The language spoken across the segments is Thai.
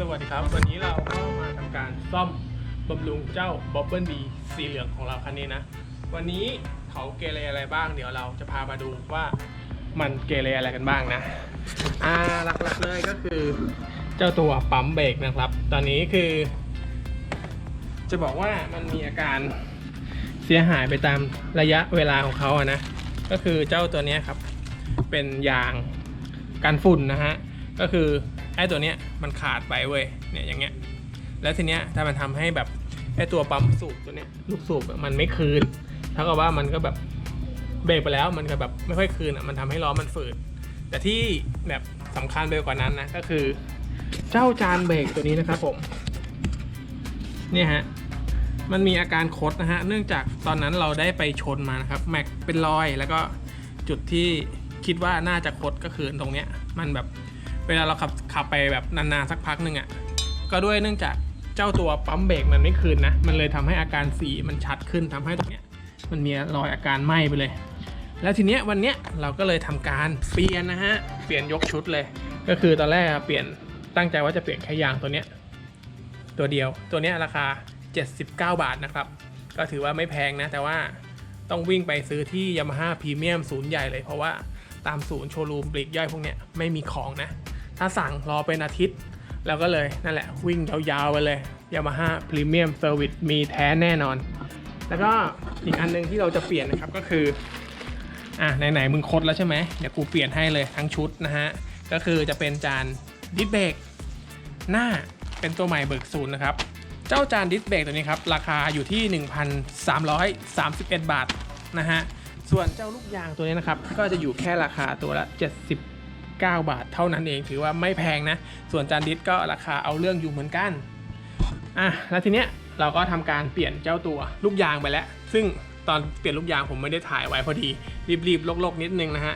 สวัสดีครับ วันนี้เราก็มาทำการซ่อมบำรุงเจ้าบ๊อบเบิลบีสีเหลืองของเราคันนี้นะ วันนี้เขาเกเรอะไรบ้าง เดี๋ยวเราจะพามาดูว่ามันเกเรอะไรกันบ้างนะ อ่าหลักๆเลยก็คือ เจ้าตัวปั๊มเบรกนะครับ ตอนนี้คือ จะบอกว่ามันมีอาการเสียหายไปตามระยะเวลาของเขาอะนะ ก็คือเจ้าตัวนี้ครับ เป็นยางกันฝุ่นนะฮะ ก็คือ ไอ้ตัวเนี้ยมันขาดไปเว้ยเนี่ยอย่างเงี้ยแล้วทีเนี้ยถ้ามันทำให้แบบไอ้ตัวปั๊มสูบตัวเนี้ยลูกสูบมันไม่คืนเท่ากับว่ามันก็แบบเบรกไปแล้วมันก็แบบไม่ค่อยคืนอะมันทำให้ล้อมันฝืดแต่ที่แบบสำคัญไปกว่านั้นนะก็คือ เจ้าจานเบรกตัวนี้นะครับผมเนี่ยฮะมันมีอาการคดนะฮะเนื่องจากตอนนั้นเราได้ไปชนมานะครับแม็กเป็นรอยแล้วก็จุดที่คิดว่าน่าจะคดก็คือตรงเนี้ยมันแบบเวลาเราขับ ขับไปแบบนานๆสักพักหนึ่งอะ่ะก็ด้วยเนื่องจากเจ้าตัวปั๊มเบรกมันไม่คืนนะ มันเลยทำให้อาการสีมันชัดขึ้นทำให้ตรงเนี้ยมันมีรอยอาการไหม้ไปเลย แล้วทีเนี้ยวันเนี้ยเราก็เลยทำการเปลี่ยนนะฮะ เปลี่ยนยกชุดเลย ก็คือตอนแรกเปลี่ยนตั้งใจว่าจะเปลี่ยนแค่ยางตัวเนี้ยตัวเดียว ตัวเนี้ยราคา 79 บาทนะครับ ก็ถือว่าไม่แพงนะ แต่ว่าต้องวิ่งไปซื้อที่ Yamaha Premium ศูนย์ใหญ่เลย เพราะว่าตามศูนย์โชว์รูมปลีกย่อยพวกเนี้ยไม่มีของนะ ถ้าสั่งรอเป็นอาทิตย์เราก็เลยนั่นแหละวิ่งยาวๆไปเลย Yamaha Premium Service มีแท้แน่นอน แล้วก็อีกอันหนึงที่เราจะเปลี่ยนนะครับก็คืออะไหนๆมึงคดแล้วใช่ไหมเดี๋ยวกูเปลี่ยนให้เลยทั้งชุดนะฮะ ก็คือจะเป็นจานดิสเบรกหน้าเป็นตัวใหม่เบิกศูนย์นะครับ เจ้าจานดิสเบรกตัวนี้ครับ ราคาอยู่ที่ 1,331 บาทนะฮะ ส่วนเจ้าลูกยางตัวนี้นะครับ ก็จะอยู่แค่ราคาตัวละ 9 บาทเท่านั้นเองถือว่าไม่แพงนะ ส่วนจานดิสก็ราคาเอาเรื่องอยู่เหมือนกันอะแล้วทีเนี้ยเราก็ทำการเปลี่ยนเจ้าตัวลูกยางไปแล้ว ซึ่งตอนเปลี่ยนลูกยางผมไม่ได้ถ่ายไว้พอดี รีบๆโลกๆนิดนึงนะฮะ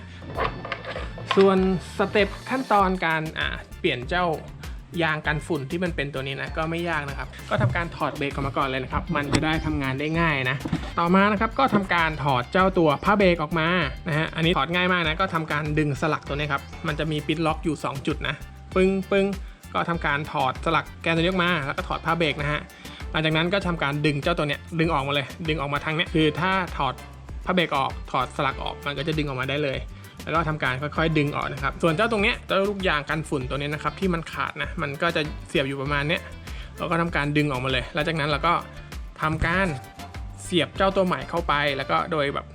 ส่วนสเต็ปขั้นตอนการอ่าเปลี่ยนเจ้า ยางกันฝุ่นที่มันเป็นตัวนี้นะก็ไม่ยากนะครับ ก็ทำการถอดเบรกออกมาก่อนเลยนะครับ มันจะได้ทำงานได้ง่ายนะ ต่อมานะครับก็ทำการถอดเจ้าตัวผ้าเบรกออกมานะฮะอันนี้ถอดง่ายมากนะก็ทำการดึงสลักตัวนี้ครับมันจะมีปิดล็อกอยู่ 2 จุดนะปึ้งปึ้งก็ทำการถอดสลักแกนตัวนี้ออกมาแล้วก็ถอดผ้าเบรกนะฮะหลังจากนั้นก็ทำการดึงเจ้าตัวเนี้ยดึงออกมาเลย ดึงออกมาทางเนี้ยคือถ้าถอดผ้าเบรกออกถอดสลักออกมันก็จะดึงออกมาได้เลย แล้วก็ทำการค่อยๆดึงออกนะครับ ส่วนเจ้าตรงเนี้ยเจ้าลูกยางกันฝุ่นตัวนี้นะครับที่มันขาดนะมันก็จะเสียบอยู่ประมาณเนี้ยเราก็ทำการดึงออกมาเลยแล้วจากนั้นเราก็ทำการเสียบเจ้าตัวใหม่เข้าไป แล้วก็โดยแบบ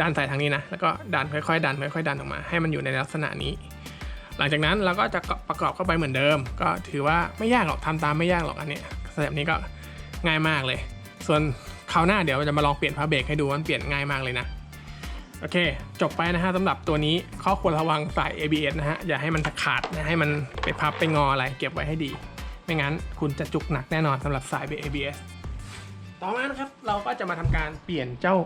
ดันใส่ทางนี้นะ แล้วก็ดันค่อยๆ ดันค่อยๆ ดันออกมา ให้มันอยู่ในลักษณะนี้ หลังจากนั้นเราก็จะประกอบเข้าไปเหมือนเดิม ก็ถือว่าไม่ยากหรอกทำตามไม่ยากหรอกอันนี้สเต็ปนี้ก็ง่ายมากเลย ส่วนคราวหน้าเดี๋ยวเราจะมาลองเปลี่ยนผ้าเบรกให้ดูว่ามันเปลี่ยนง่ายมากเลยนะ โอเค จบไปนะฮะสำหรับตัวนี้ข้อควรระวังสาย ABS นะฮะ อย่าให้มันขาดนะให้มันไปพับไปงออะไร เก็บไว้ให้ดี ไม่งั้นคุณจะจุกหนักแน่นอนสำหรับสาย ABS ต่อมานะครับ เราก็จะมาทำการเปลี่ยนเจ้า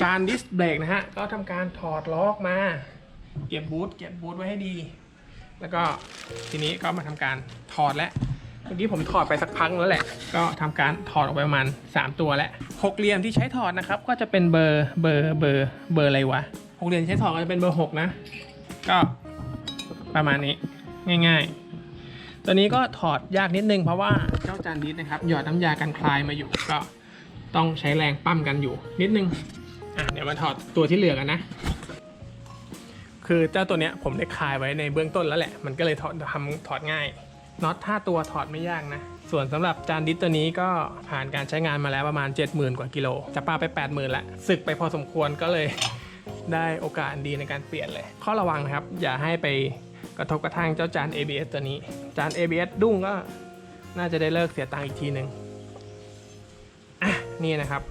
จานดิสเบรกนะฮะ ก็ทำการถอดล้อกมา เก็บบูทเก็บบูทไว้ให้ดี แล้วก็ทีนี้ก็มาทำการถอดแล้ว เมื่อกี้ผมถอดไปสักพักแล้วแหละ ก็ทำการถอดออกไปประมาณ 3 ตัวแล้วหกเหลี่ยมที่ใช้ถอดนะครับ ก็จะเป็นเบอร์เบอร์เบอร์เบอร์อะไรวะหกเหลี่ยมใช้ถอดก็จะเป็นเบอร์ 6 นะ ก็ประมาณนี้ง่าย ๆ ตัวนี้ก็ถอดยากนิดนึงเพราะว่าเจ้าจานดิสนะครับ หยอดน้ำยากันคลายมาอยู่ ก็ต้องใช้แรงปั้มกันอยู่ นิดนึงอะเดี๋ยวมาถอดตัวที่เหลือกันนะคือเจ้าตัวเนี้ยผมได้คลายไว้ในเบื้องต้นแล้วแหละ มันก็เลยถอดทำถอดง่าย น็อต5ตัวถอดไม่ยากนะ ส่วนสำหรับจานดิสตัวนี้ก็ผ่านการใช้งานมาแล้วประมาณ 70,000 กว่ากิโล จะปาไป 80,000ละสึกไปพอสมควรก็เลยได้โอกาสดีในการเปลี่ยนเลย ข้อระวังนะครับ อย่าให้ไปกระทบกระทั่งเจ้าจาน ABS ตัวนี้ จาน ABS ดุ้งก็น่าจะได้เลิกเสียตังค์อีกทีหนึ่งอะนี่นะครับ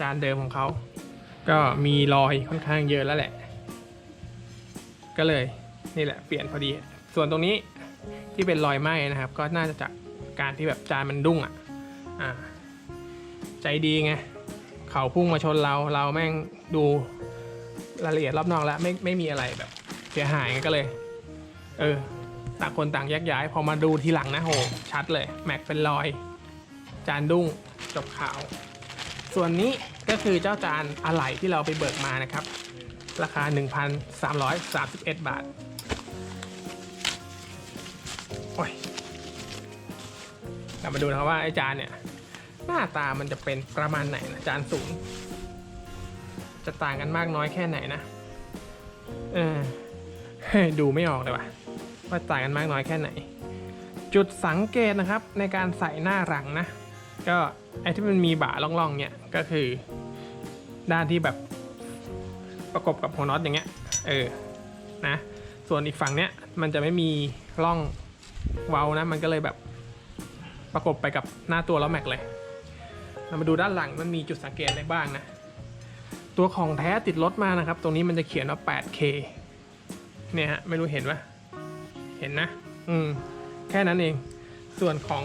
จานเดิมของเขา ก็มีรอยค่อนข้างเยอะแล้วแหละ ก็เลยนี่แหละเปลี่ยนพอดี ส่วนตรงนี้ ที่เป็นรอยไหม้นะครับ ก็น่าจะจากการที่แบบจานมันดุ้งอะอ่าใจดีไงเขาพุ่งมาชนเราเราแม่งดูรายละเอียดรอบนอกแล้วไม่ไม่มีอะไรแบบเสียหายก็เลย เออต่างคนต่างแยกย้าย พอมาดูทีหลังนะโห ชัดเลย แม็กเป็นรอย จานดุ้งจบข่าว ส่วนนี้ก็คือเจ้าจานอะไหล่ที่เราไปเบิกมานะครับ ราคา 1,331 บาท โอ้ยเรามาดูนะครับว่าไอ้จานเนี่ย หน้าตามันจะเป็นประมาณไหนนะจานศูนย์จะต่างกันมากน้อยแค่ไหนนะเออดูไม่ออกเลยว่ะว่าต่างกันมากน้อยแค่ไหน จุดสังเกตนะครับในการใส่หน้าหลังนะ ก็ไอ้ที่มันมีบ่าล่องๆเนี่ยก็คือ ด้านที่แบบประกบกับหัวน็อตอย่างเงี้ยเออนะส่วนอีกฝั่งเนี้ยมันจะไม่มีร่อง เว้านะ มันก็เลยแบบประกบไปกับหน้าตัวแล้อแม็กเลยเรามาดูด้านหลังมันมีจุดสังเกตอะไรบ้างนะ ตัวของแท้ติดรถมานะครับ ตรงนี้มันจะเขียนว่า 8K เนี่ยฮะ ไม่รู้เห็นปะเห็นนะ อืม แค่นั้นเอง ส่วนของ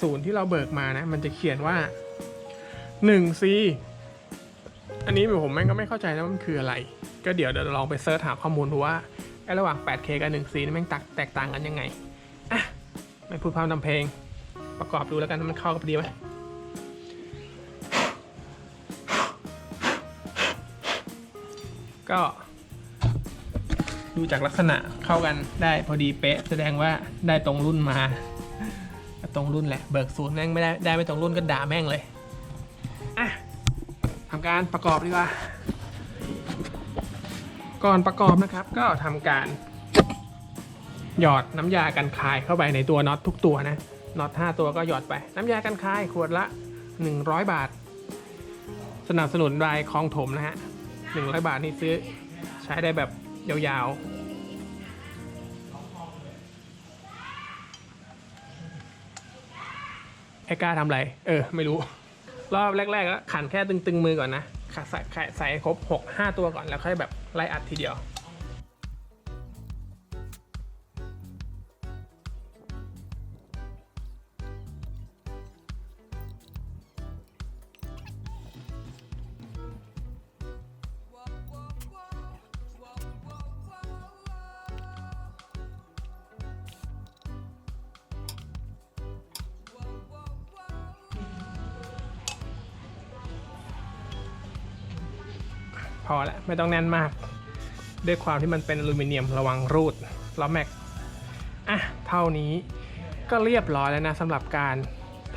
ศูนย์ที่เราเบิกมานะ มันจะเขียนว่า 1C อันนี้ผมแม่งก็ไม่เข้าใจนะมันคืออะไร ก็เดี๋ยวเดี๋ยวลองไปเซิร์ชหาข้อมูลดูว่าไอ้ระหว่าง 8K กับ 1C นี่แม่งแตกต่างกันยังไง ไม่พูดพร่ำทำเพลง ประกอบดูแล้วกันมันเข้ากับดีไหมก็ดูจากลักษณะเข้ากันได้พอดีเป๊ะ แสดงว่าได้ตรงรุ่นมา ตรงรุ่นแหละ เบิกศูนย์แม่งไม่ได้ได้ไม่ตรงรุ่นก็ด่าแม่งเลยอะทำการประกอบดีกว่า ก่อนประกอบนะครับ ก็ทำการ หยอดน้ำยากันคายเข้าไปในตัวน็อตทุกตัวนะน็อต5ตัวก็หยอดไป น้ำยากันคายขวดละ 100 บาท สนับสนุนรายคลองถมนะฮะ100บาทนี่ซื้อใช้ได้แบบยาวๆไอ้กล้าทำอะไร เออ ไม่รู้ รอบแรกๆก็ขันแค่ตึงๆมือก่อนนะขัดใส่ใส่ใส่ให้ครบ6 5ตัวก่อนแล้วค่อยแบบไล่อัดทีเดียว พอแล้วไม่ต้องแน่นมาก ด้วยความที่มันเป็นอลูมิเนียมระวังรูดล้อแม็กอะเท่านี้ก็เรียบร้อยแล้วนะสำหรับการ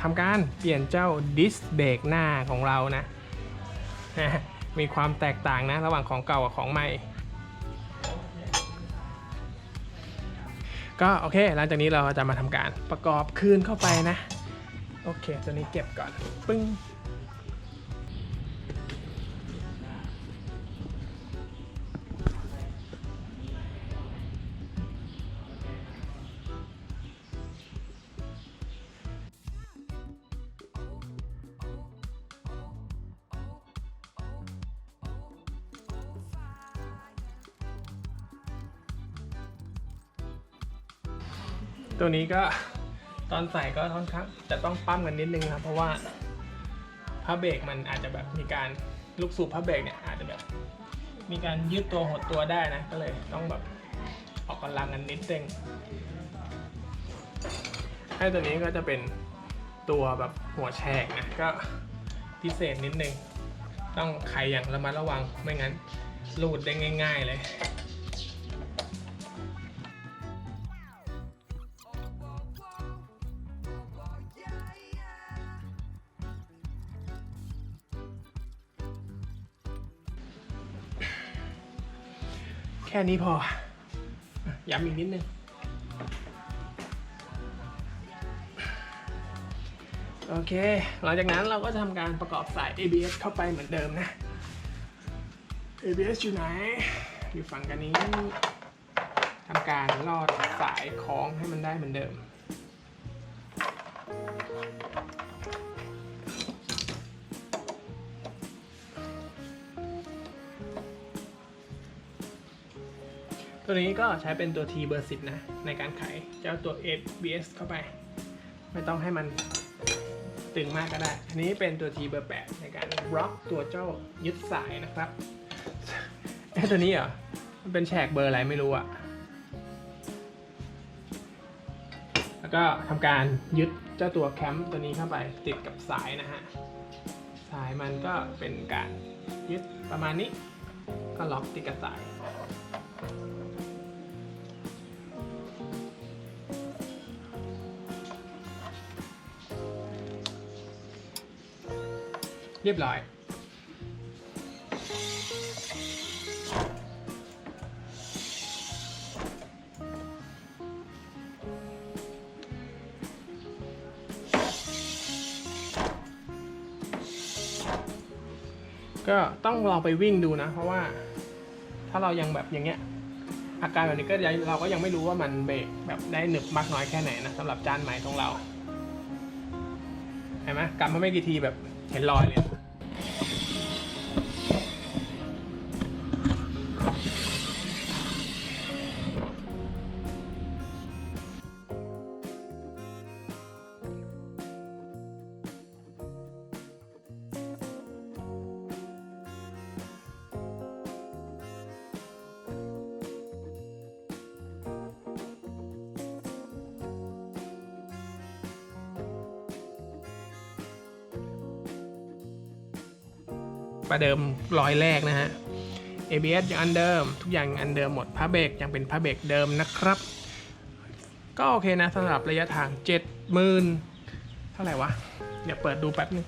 ทำการเปลี่ยนเจ้าดิสเบรกหน้าของเรานะนะมีความแตกต่างนะระหว่างของเก่ากับของใหม่ ก็โอเค หลังจากนี้เราจะมาทำการประกอบคืนเข้าไปนะ โอเค ตัวนี้เก็บก่อน ปึ้ง ตัวนี้ก็ตอนใส่ก็ค่อนข้างจะต้องปั้มกันนิดนึงนะครับ เพราะว่าผ้าเบรกมันอาจจะแบบมีการลูกสูบผ้าเบรกเนี่ยอาจจะแบบ มีการยืดตัวหดตัวได้นะ ก็เลยต้องแบบออกกำลังกันนิดนึงให้ตัวนี้ก็จะเป็นตัวแบบหัวแฉกนะก็พิเศษนิดนึง ต้องใครอย่างระมัดระวังไม่งั้นรูดได้ง่าย ๆ เลย แค่นี้พอ ย้ำอีกนิดนึงโอเค หลังจากนั้นเราก็จะทำการประกอบสาย ABS เข้าไปเหมือนเดิมนะ ABS อยู่ไหน อยู่ฝั่งกันนี้ทำการลอดสายคล้องให้มันได้เหมือนเดิม ตัวนี้ก็ใช้เป็นตัว T เบอร์ 10 นะ ในการไขเจ้าตัว ABS เข้าไป ไม่ต้องให้มันตึงมากก็ได้ อันนี้เป็นตัว T เบอร์ 8 ในการบล็อกตัวเจ้ายึดสายนะครับเอ้ตัวนี้เหรอ มันเป็นแฉกเบอร์อะไรไม่รู้อะแล้วก็ทำการยึดเจ้าตัวแคมป์ตัวนี้เข้าไปติดกับสายนะฮะ สายมันก็เป็นการยึดประมาณนี้ ก็ล็อกติดกับสาย เรียบร้อย ก็ต้องลองไปวิ่งดูนะ เพราะว่าถ้าเรายังแบบอย่างเงี้ยอาการแบบนี้ก็ยังเราก็ยังไม่รู้ว่ามันเบรกแบบได้หนึบมากน้อยแค่ไหนนะสำหรับจานใหม่ของเราเห็นไหมกำมาไม่กี่ทีแบบ เห็นรอยเลย ประเดิมร้อยแรกนะฮะ ABS ยังอันเดิม ทุกอย่างอันเดิมหมดผ้าเบรกยังเป็นผ้าเบรกเดิมนะครับ ก็โอเคนะสำหรับระยะทาง 70,000 เท่าไหร่วะ เดี๋ยวเปิดดูแป๊บนึง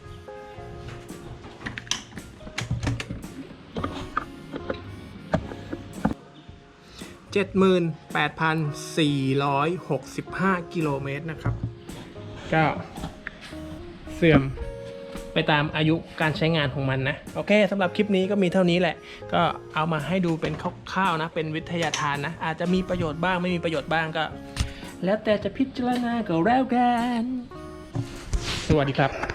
78,465 กิโลเมตรนะครับ ก็เสื่อม ไปตามอายุการใช้งานของมันนะ โอเคสำหรับคลิปนี้ก็มีเท่านี้แหละ ก็เอามาให้ดูเป็นคร่าวๆนะ เป็นวิทยาทานนะ อาจจะมีประโยชน์บ้างไม่มีประโยชน์บ้างก็ แล้วแต่จะพิจารณาก็แล้วกัน สวัสดีครับ